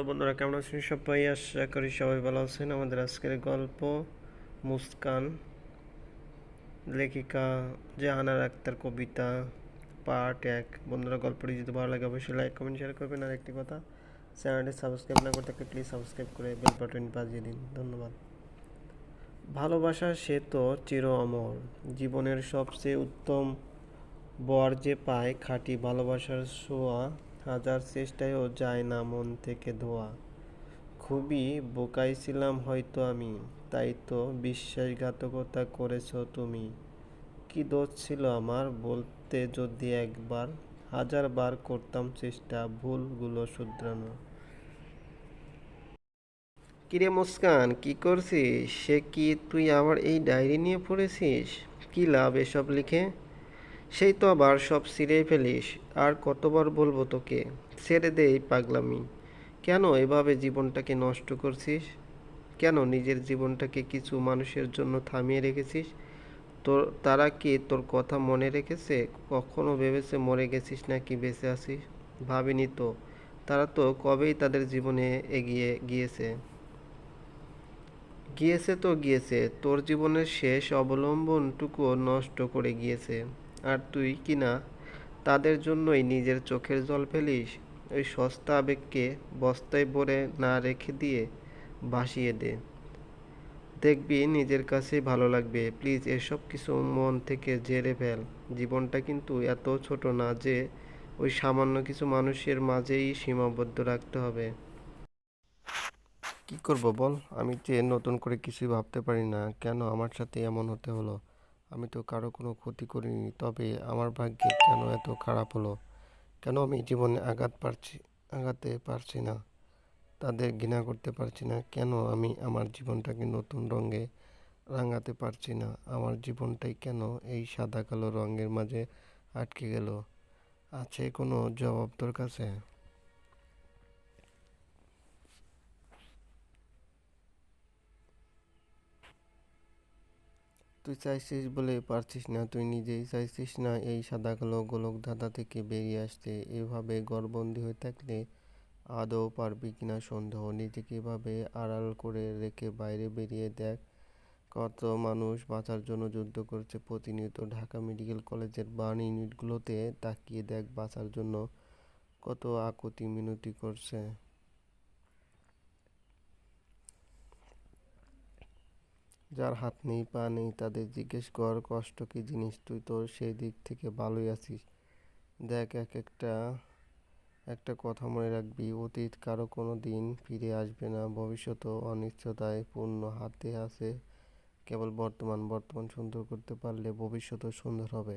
Hello বন্ধুরা, কেমন আছেন সবাই? আশা করি সবাই ভালো আছেন। আমাদের আজকের গল্প মুস্কান, লেখিকা জাহানার আক্তার, কবিতা, পার্ট এক। বন্ধুরা, গল্পটি যদি ভালো লাগে, অবশ্যই লাইক, কমেন্ট শেয়ার করবেন। আর একটি কথা, চ্যানেলটি সাবস্ক্রাইব না করতে থাকলে প্লিজ সাবস্ক্রাইব করে বেল বাটন বাজিয়ে দিন। ধন্যবাদ। ভালোবাসা, সে তো চির অমর। জীবনের সবচেয়ে উত্তম বর যে পায়, খাঁটি ভালোবাসার ছোঁয়া হাজার চেষ্টায়ও যায় না মন থেকে ধোয়া। খুবই বোকাই ছিলাম হয়তো আমি, তাই তো বিশ্বাসঘাতকতা করেছ তুমি। কি দোষ ছিল আমার বলতে যদি একবার? হাজার বার করতাম চেষ্টা, ভুলগুলো শুধরানো। কিরে মুস্কান, কি করছিস? সে কি তুই আবার এই ডায়েরি নিয়ে পড়েছিস? কি লাভ এসব লিখে? সেই তো আবার সব ছিঁড়েই ফেলিস, আর কতবার বলব তোকে? ছেড়ে দে এই পাগলামি। কেন এভাবে জীবনটাকে নষ্ট করছিস? কেন নিজের জীবনটাকে কিছু মানুষের জন্য থামিয়ে রেখেছিস? তোর, তারা কি তোর কথা মনে রেখেছে? কখনো ভেবেছে মরে গেছিস নাকি বেঁচে আছিস? ভাবিনি তো। তারা তো কবেই তাদের জীবনে এগিয়ে গিয়েছে। গিয়েছে তো গিয়েছে, তোর জীবনের শেষ অবলম্বনটুকুও নষ্ট করে গিয়েছে। আর তুই কি না? তাদের জন্যই নিজের চোখের জল ফেলিস, ওই সস্তা আবেগকে বস্তায় ভরে না রেখে দিয়ে ভাসিয়ে দে। দেখবি নিজের কাছেই ভালো লাগবে। প্লিজ, এসব কিছু মন থেকে ঝেড়ে ফেল। জীবনটা কিন্তু এত ছোট না যে ওই সামান্য কিছু মানুষের মাঝেই সীমাবদ্ধ রাখতে হবে। কি করব বল? আমি যে নতুন করে কিছুই ভাবতে পারি না। কেন আমার সাথে এমন হতে হলো? আমি তো কারও কোনো ক্ষতি করিনি, তবে আমার ভাগ্যে কেন এত খারাপ হলো? কেন আমি জীবনে আঘাত পারছি, আঘাতে পারছি না? তাদের ঘৃণা করতে পারছি না। কেন আমি আমার জীবনটাকে নতুন রঙে রাঙাতে পারছি না? আমার জীবনটাই কেন এই সাদা কালো রঙের মাঝে আটকে গেল? আছে কোনো জবাব তোর কাছে? তুই চাইছিস বলে পারছিস না, তুই নিজেই চাইছিস না এই সাদা কালো গোলক ধাঁধা থেকে বেরিয়ে আসতে। এভাবে গড়বন্দি হয়ে থাকলে আদৌ পারবি কিনা সন্দেহ? নিজেকে এভাবে আড়াল করে রেখে বাইরে বেরিয়ে দেখ। কত মানুষ বাঁচার জন্য যুদ্ধ করছে। প্রতিনিয়ত ঢাকা মেডিকেল কলেজের বার্ন ইউনিটগুলোতে তাকিয়ে দেখ বাঁচার জন্য কত আকুতি মিনতি করছে। যার হাত নেই, পা নেই, তাদের জিজ্ঞেস কর, কষ্ট কি জিনিস তুই তো সেই দিক থেকে ভালোই আছিস। দেখ, এক একটা একটা কথা মনে রাখবি, অতীত কারও কোনো দিন ফিরে আসবে না। ভবিষ্যৎও অনিশ্চয়তায় পূর্ণ হাতে আছে, কেবল বর্তমান বর্তমান সুন্দর করতে পারলে ভবিষ্যৎও সুন্দর হবে।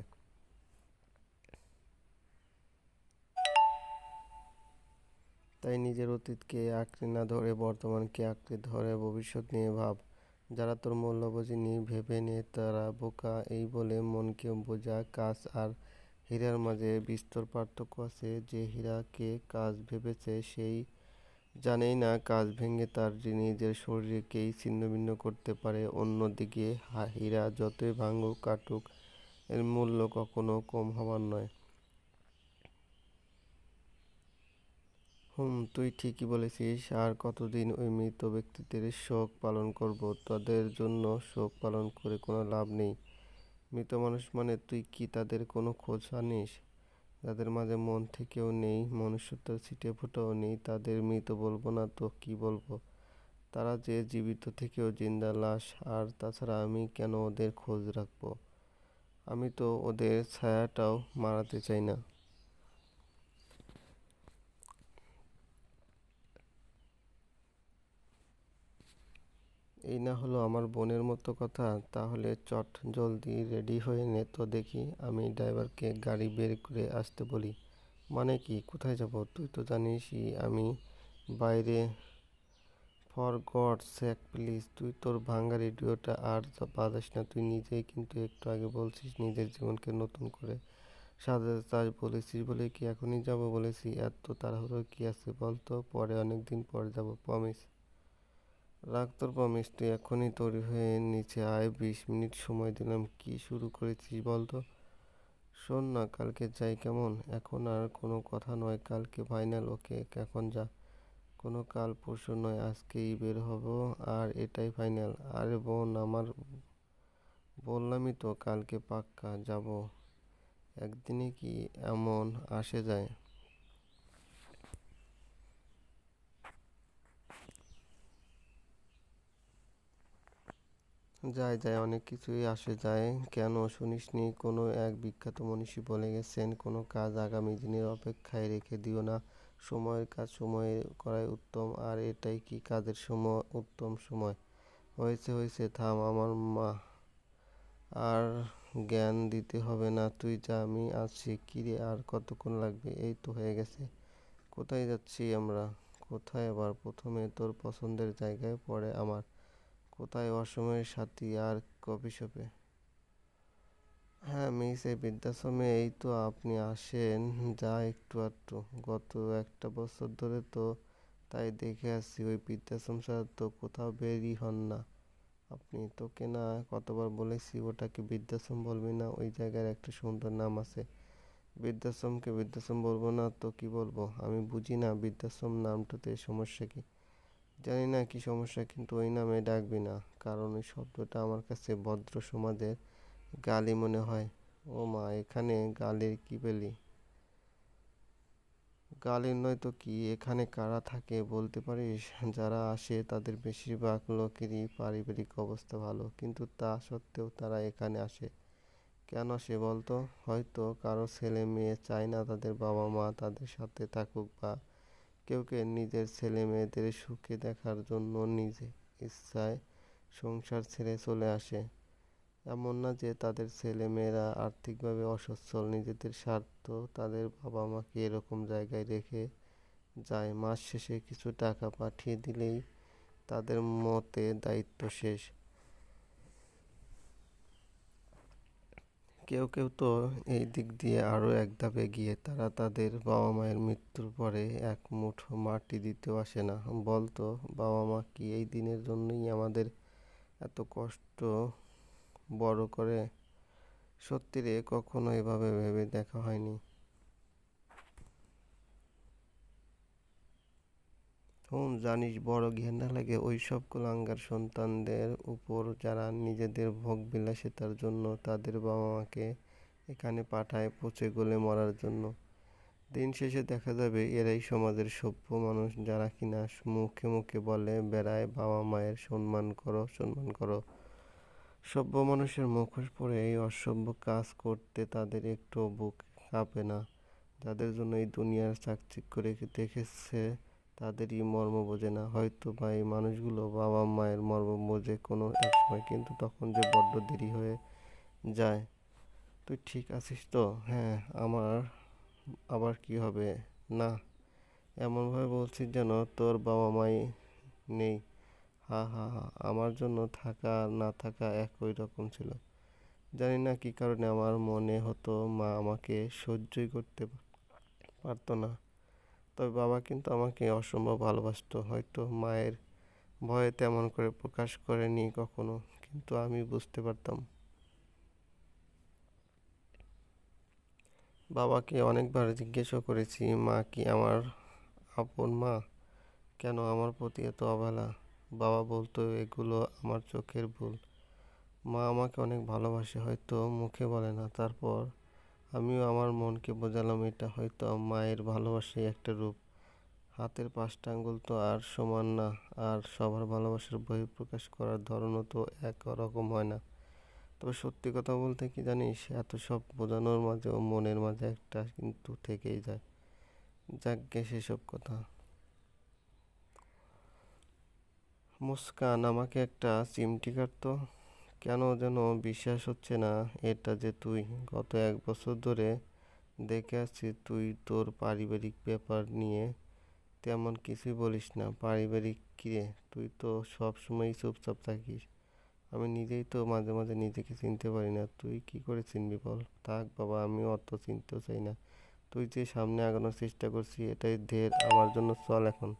তাই নিজের অতীতকে আঁকড়ে না ধরে, বর্তমানকে আঁকড়ে ধরে ভবিষ্যৎ নিয়ে ভাব। যারা তোর মূল্য বোঝেনি ভেবে নে, তারা বোকা, এই বলে মনকে বোঝা, কাজ আর হীরার মাঝে বিস্তর পার্থক্য আছে। যে হীরাকে কাজ ভেবেছে, সেই জানেই না কাজ ভেঙে তার নিজের শরীরকেই ছিন্নভিন্ন করতে পারে। অন্যদিকে হীরা যতই ভাঙুক, কাটুক, এর মূল্য কখনো কম হবার নয়। হুম, তুই ঠিকই বলেছিস, আর কতদিন ওই মৃত ব্যক্তিদের শোক পালন করব? তাদের জন্য শোক পালন করে কোনো লাভ নেই। মৃত মানুষ মানে তুই কি তাদের কোনো খোঁজ আনিস? যাদের মাঝে মন থেকেও নেই মনুষ্যত্বের ছিটে ফোটাও নেই, তাদের মৃত বলব না তো কি বলব? তারা যে জীবিত থেকেও জিন্দা লাশ, আর তাছাড়া আমি কেন ওদের খোঁজ রাখব? আমি তো ওদের ছায়াটাও মারাতে চাই না। এই না হলো আমার বোনের মতো কথা, তাহলে চট জলদি রেডি হয়ে নে তো দেখি আমি ড্রাইভারকে গাড়ি বের করে আসতে বলি। মানে কি, কোথায় যাব? তুই তো জানিসই আমি বাইরে। ফর গড স্যাক প্লিজ, তুই তোর ভাঙ্গা রেডিওটা আর বাজাস না, তুই নিজেই কিন্তু একটু আগে বলছিস নিজের জীবনকে নতুন করে সাজাতে চাস বলেছিস বলে কি এখনই যাব বলেছি? এত তাড়াহুড়ো কি আছে বলতো? পরে অনেক দিন পরে যাব প্রমিস রাগ তোর প্রমিস তুই এখনই তৈরি হয়ে নিচে আয়। বিশ মিনিট সময় দিলাম, কি শুরু করেছিস বলতো? শোন না, কালকে যাই কেমন? এখন আর কোনো কথা নয়, কালকে ফাইনাল ওকে এখন যা। কোনো কাল পরশু নয়, আজকেই বের হব, আর এটাই ফাইনাল আরে বোন, আমার বললামই তো কালকে পাক্কা যাব। একদিনে কি এমন আসে যায়? যায় যায়, অনেক কিছুই আসে, যায়। কেন শুনিসনি? কোনো এক বিখ্যাত মনীষী বলে গেছেন, কোনো কাজ আগামী দিনের অপেক্ষায় রেখে দিও না। সময়ের কাজ সময়ে করাই উত্তম, আর এটাই কি কাজের সময়? উত্তম সময়। হয়েছে হয়েছে, থাম আমার মা। আর জ্ঞান দিতে হবে না, তুই যা, আমি আছি। কিরে আর কতক্ষণ লাগবে? এই তো হয়ে গেছে। কোথায় যাচ্ছি আমরা? কোথায় আবার? প্রথমে তোর পছন্দের জায়গায় পড়ে আমার। কোথায় অসময়ের সাথী আর কফি শপে? হ্যাঁ মিস, এই বৃদ্ধাশ্রমে এই তো আপনি আসেন, যা একটু আধটু। গত একটা বছর ধরে তো তাই দেখে আসছি, ওই বৃদ্ধাশ্রম ছাড়া তো কোথাও বেরই হন না। আপনি তোকে না কতবার বলেছি, ওটাকে বৃদ্ধাশ্রম বলবি না, ওই জায়গার একটা সুন্দর নাম আছে। বৃদ্ধাশ্রমকে বৃদ্ধাশ্রম বলব না, তো কি বলব? আমি বুঝি না, বৃদ্ধাশ্রম নামটাতে সমস্যা কি? জানি না কি সমস্যা, কিন্তু ওই নামে ডাকবি না। কারণ ওই শব্দটা আমার কাছে ভদ্র সমাজের গালি মনে হয়। ও মা, এখানে গালির কি পেলি? গালির নয় তো কি? এখানে কারা থাকে বলতে পারিস? যারা আসে তাদের বেশিরভাগ লোকেরই পারিবারিক অবস্থা ভালো, কিন্তু তা সত্ত্বেও তারা এখানে আসে। কেন আসে বলতো? হয়তো কারও ছেলে মেয়ে চায় না তাদের বাবা মা তাদের সাথে থাকুক বা কেউ কেউ নিজের ছেলে মেয়েদের সুখে দেখার জন্য নিজে ইচ্ছায় সংসার ছেড়ে চলে আসে। এমন না যে তাদের ছেলে মেয়েরা আর্থিকভাবে অসচ্ছল, নিজেদের স্বার্থ তাদের বাবা মাকে এরকম জায়গায় রেখে যায়। মাস শেষে কিছু টাকা পাঠিয়ে দিলেই তাদের মতে দায়িত্ব শেষ। কেউ কেউ তো এই দিক দিয়ে আরও এক ধাপ এগিয়ে, তারা তাদের বাবা মায়ের মৃত্যুর পরে এক মুঠো মাটি দিতেও আসে না। বলতো বাবা মা কি এই দিনের জন্যই আমাদের এত কষ্ট বড় করে? সত্যি রে, কখনো এভাবে ভেবে দেখা হয়নি। হুম জানিস বড় ঘেন্না লাগে ওই সব কুলাঙ্গার সন্তানদের উপর যারা নিজেদের ভোগ বিলাসিতার জন্য তাদের বাবা মাকে এখানে পাঠায় পচে গলে মরার জন্য। দিন শেষে দেখা যাবে এরাই সমাজের সভ্য মানুষ যারা কিনা মুখে মুখে বলে, বেড়ায়, বাবা মায়ের সম্মান করো সম্মান করো। সভ্য মানুষের মুখোশ পরে এই অসভ্য কাজ করতে তাদের একটু বুক কাঁপে না। যাদের জন্য এই দুনিয়ার চাকচিক্য রেখে দেখেছে তাদেরই মর্ম বোঝে না। হয়তো বা এই মানুষগুলো বাবা মায়ের মর্ম বোঝে কোনো এক সময়, কিন্তু তখন যে বড্ড দেরি হয়ে যায়। তুই ঠিক আছিস তো? হ্যাঁ আমার আবার কি হবে? না, এমনভাবে বলছিস যেন তোর বাবা মাই নেই। হা হা হা, আমার জন্য থাকা না থাকা একই রকম ছিল। জানি না কী কারণে আমার মনে হতো মা আমাকে সহ্যই করতে পারতো না। তবে বাবা কিন্তু আমাকে অসম্ভব ভালোবাসতো। হয়তো মায়ের ভয়ে তেমন করে প্রকাশ করেনি কখনো, কিন্তু আমি বুঝতে পারতাম। বাবাকে অনেকবার জিজ্ঞেসও করেছি, মা কি আমার আপন মা? কেন আমার প্রতি এত অবহেলা? বাবা বলতো, এগুলো আমার চোখের ভুল। মা আমাকে অনেক ভালোবাসে, হয়তো মুখে বলে না। তারপর আমিও আমার মনকে বোঝালাম, এটা হয়তো মায়ের ভালোবাসাই একটা রূপ। হাতের পাঁচটা আঙ্গুল তো আর সমান না, আর সবার ভালোবাসার বহিঃপ্রকাশ করার ধরনও তো এক রকম হয় না। তবে সত্যি কথা বলতে কি জানিস, এত সব বোঝানোর মাঝে ও মনের মাঝে একটা কিন্তু থেকেই যায়। যাকগে সেসব কথা। মুস্কান, আমাকে একটা চিমটি কাটতো কেন যেন বিশ্বাস হচ্ছে না এটা যে তুই? গত এক বছর ধরে দেখে আসছি তুই তোর পারিবারিক ব্যাপার নিয়ে তেমন কিছুই বলিস না। পারিবারিক কিরে তুই তো সব সময়ই চুপচাপ থাকিস। আমি নিজেই তো মাঝে মাঝে নিজেকে চিনতে পারি না। তুই কি করে চিনবি বল? থাক বাবা, আমি অত চিনতেও চাই না। তুই যে সামনে আগানোর চেষ্টা করছিস, এটাই ধের আমার জন্য চল এখন।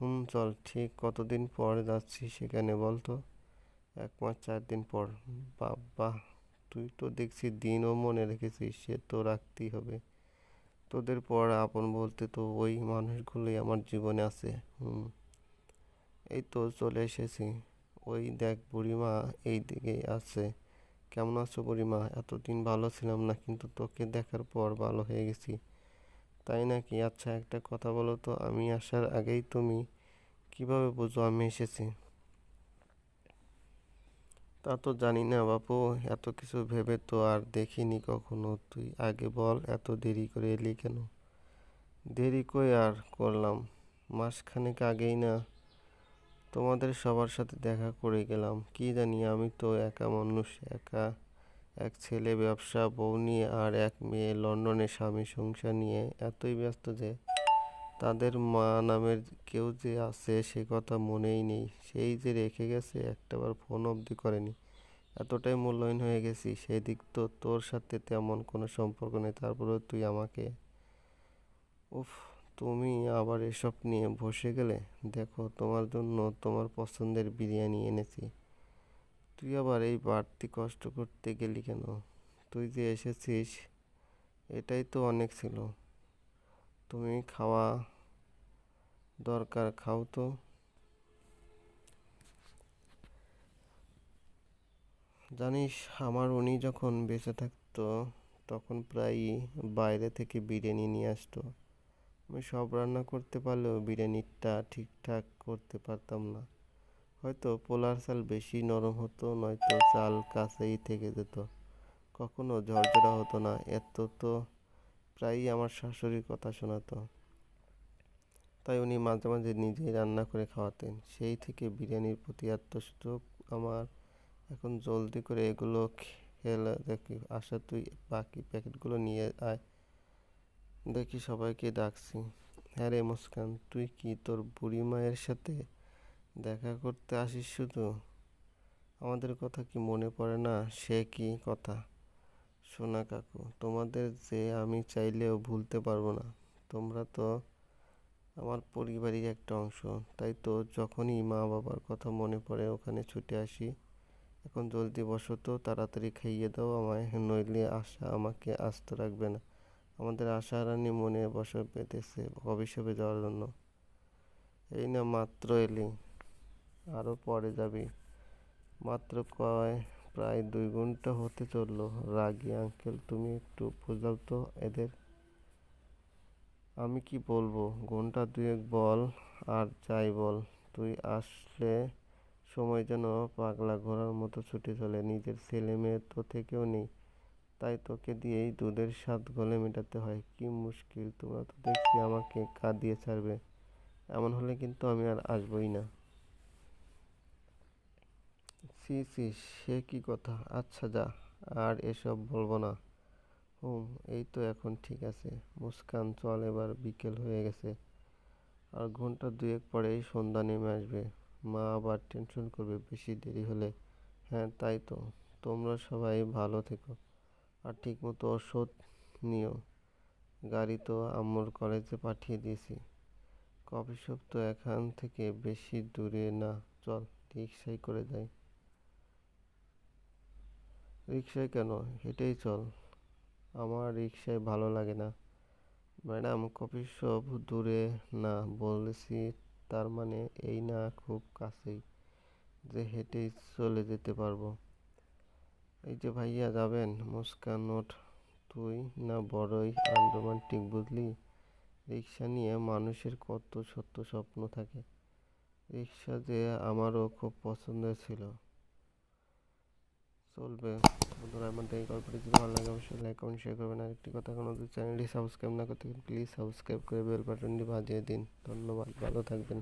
হুম, চল, ঠিক কতদিন পর যাচ্ছি সেখানে বল তো এক মাস, চার দিন পর। বাবা, তুই তো দেখছি দিনও মনে রেখেছিস, সে তো রাখতেই হবে। তোদের পর আপন বলতে তো ওই মানুষগুলোই আমার জীবনে আছে। হুম। এই তো চলে এসেছি। ওই দেখ বুড়িমা এই দিকেই আছে। কেমন আছো বুড়িমা? এতদিন ভালো ছিলাম না, কিন্তু তোকে দেখার পর ভালো হয়ে গেছি। তাই নাকি? আচ্ছা একটা কথা বলো তো, আমি আসার আগেই তুমি কীভাবে বুঝো আমি এসেছি? তা তো জানি না বাপু, এত কিছু ভেবে তো আর দেখিনি কখনো। তুই আগে বল, এত দেরি করে এলি কেন? দেরি করে আর করলাম? মাসখানেক আগেই না তোমাদের সবার সাথে দেখা করে গেলাম। কি জানি, আমি তো একা মানুষ, একা এক ছেলে ব্যবসা, বউ নিয়ে আর এক মেয়ে, লন্ডনে স্বামী সংসার নিয়ে। এতই ব্যস্ত যে তাদের মা নামের কেউ যে আছে সে কথা মনেই নেই। সেই যে রেখে গেছে, একটাবার ফোন অবধি করেনি। এতটাই মূল্যহীন হয়ে গেছি, সেই দিক তো তোর সাথে তেমন কোনো সম্পর্ক নেই, তারপরেও তুই আমাকে। উফ, তুমি আবার এসব নিয়ে বসে গেলে? দেখো, তোমার জন্য তোমার পছন্দের বিরিয়ানি এনেছি। তুই আবার এই বাড়তি কষ্ট করতে গেলি কেন? তুই যে এসেছিস, এটাই তো অনেক ছিল। তুমি খাওয়া দরকার, খাও তো। জানিস, আমার উনি যখন বেঁচে থাকতো, তখন প্রায়ই বাইরে থেকে বিরিয়ানি নিয়ে আসতো। আমি সব রান্না করতে পারলেও বিরিয়ানিটা ঠিকঠাক করতে পারতাম না। হয়তো পোলার চাল বেশি নরম হতো, নয়তো চাল কাছেই থেকে যেত। কখনো ঝরঝরা হতো না, এত তো প্রায়ই আমার শাশুড়ির কথা শোনাতো। তাই উনি মাঝে মাঝে নিজেই রান্না করে খাওয়াতেন। সেই থেকে বিরিয়ানির প্রতি শোক আমার। এখন জলদি করে এগুলো খেলে দেখি, আশা তুই বাকি প্যাকেটগুলো নিয়ে আয়। দেখি সবাইকে ডাকছি। হ্যাঁ রে মুস্কান, তুই কি তোর বুড়ি মায়ের সাথে দেখা করতে আসিস শুধু? আমাদের কথা কি মনে পড়ে না? সে কি কথা? সোনা কাকু, তোমাদের যে আমি চাইলেও ভুলতে পারব না, তোমরা তো আমার পরিবারই একটা অংশ, তাই তো যখনই মা বাবার কথা মনে পড়ে ওখানে ছুটে আসি। এখন জলদি বসো তো, তাড়াতাড়ি খাইয়ে দাও আমায়, নইলে আশা আমাকে আস্ত রাখবে না। আমাদের আশা রানী মনে বসে পেতেছে অভিশাপে যাওয়ার জন্য। এই না মাত্র এলি আরও পরে যাবি। মাত্র কয় প্রায় দুই ঘণ্টা হতে চলল। রাগী আঙ্কেল, তুমি একটু বোঝাও তো এদের। আমি কি বলব? ঘণ্টা দুয়েক বল আর যাই বল। তুই আসলে সময় যেন পাগলা ঘোড়ার মতো ছুটে চলে। নিজের ছেলে মেয়ে তো থেকেও নেই। তাই তোকে দিয়েই দুধের স্বাদ গলে মেটাতে হয়। কি মুশকিল, তোমরা তো দেখছি আমাকে কাঁদিয়ে ছাড়বে। এমন হলে কিন্তু আমি আর আসবই না। সি সি সে কি কথা? আচ্ছা যা, আর এসব বলব না। হুম, এই তো এখন ঠিক আছে। মুস্কান, চল এবার বিকেল হয়ে গেছে। আর ঘণ্টা দুয়েক পরেই সন্ধ্যা নেমে আসবে। মা আবার টেনশন করবে বেশি দেরি হলে। হ্যাঁ তাই তো। তোমরা সবাই ভালো থেকো। আর ঠিকমতো ওষুধ নিও। গাড়ি তো আম্মুর কলেজে পাঠিয়ে দিয়েছি। কফি শপ তো এখান থেকে বেশি দূরে না। চল, রিক্সায় করে যাই। রিক্সায় কেন? হেঁটেই চল। আমার রিক্সায় ভালো লাগে না। ম্যাডাম, কফি শপ দূরে না, বলেছি তার মানে এই না খুব কাছেই যে হেঁটেই চলে যেতে পারব। এই যে ভাইয়া যাবেন মুস্কান ওঠ তুই না বড়ই আনরোমান্টিক বুঝলি? রিক্সা নিয়ে মানুষের কত সত্য স্বপ্ন থাকে। রিক্সা যে আমারও খুব পছন্দের ছিল। চলবে। বন্ধুরা আমাদের এই গল্পটি যদি ভালো লাগে, অবশ্যই লাইক কমেন্ট শেয়ার করবেন। আর একটি কথা কোনো চ্যানেলটি সাবস্ক্রাইব না করতে প্লিজ সাবস্ক্রাইব করে বেল বাটনটি বাজিয়ে দিন। ধন্যবাদ, ভালো থাকবেন।